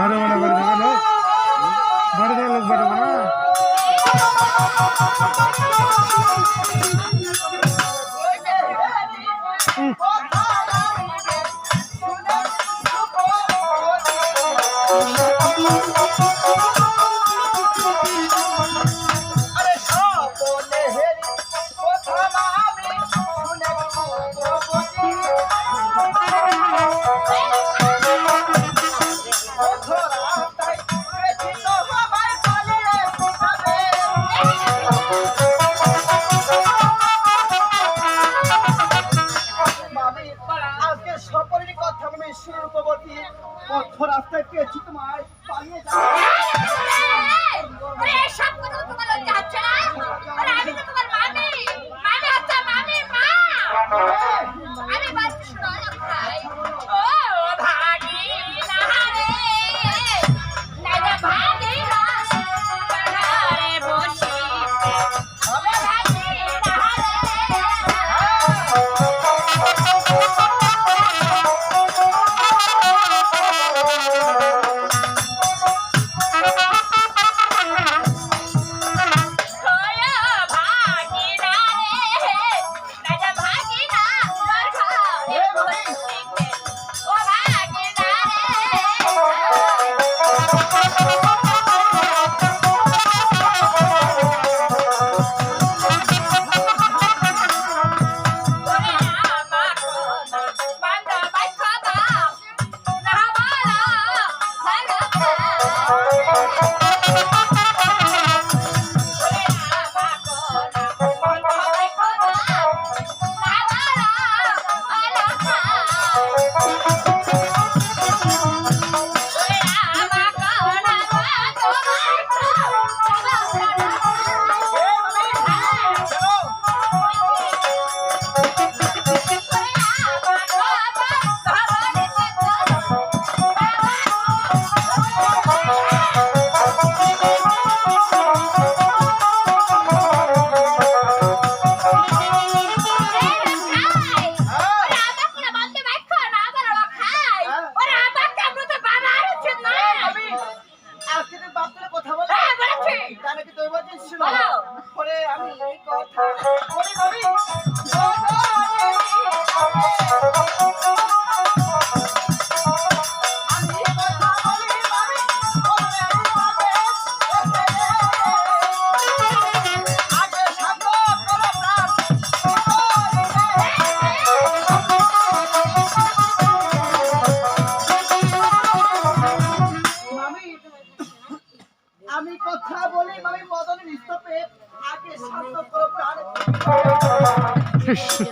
বড় বড় বড় বড় বড় বড় লোক বড় বড় Thank you. Peace.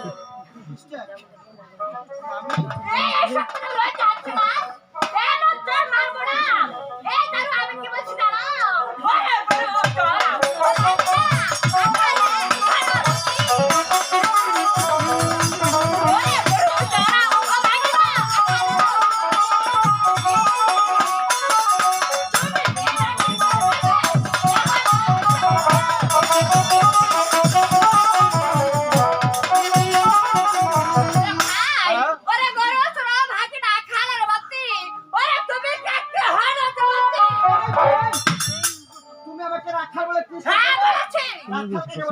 দিয়েছি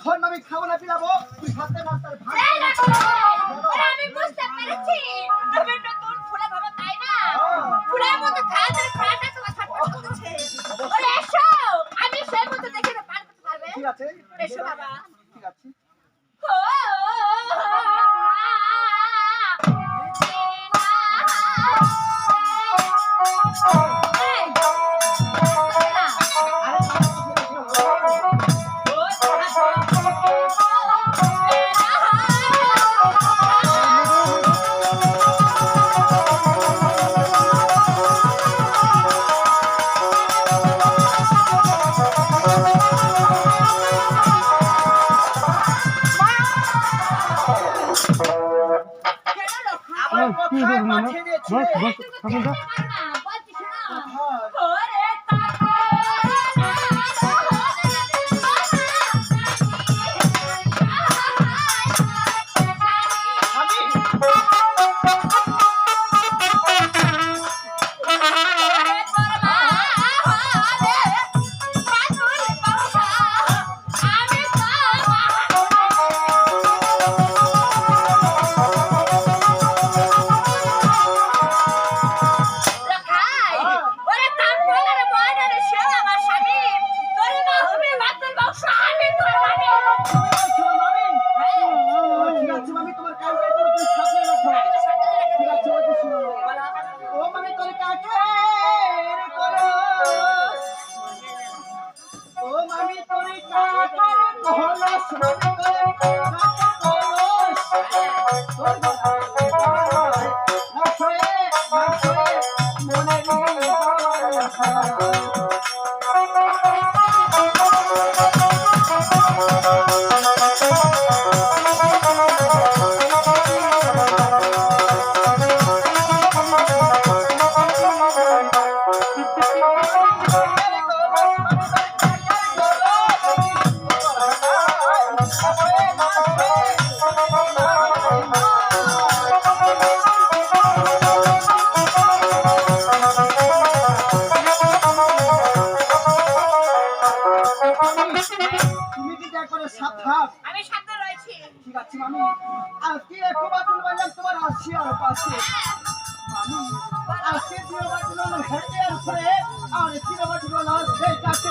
এখন আমি খাওয়া না পিলাবো। তুই হাতে মাস্টার ভাগ 往前面去把这ああ。আজকে একবার তুমি বাজলাম তোমার আসছি আর পাশে আজকে জিরো বাটুল হলো হেঁটে আর আর জিরো বাটুল হলো সেই কাছে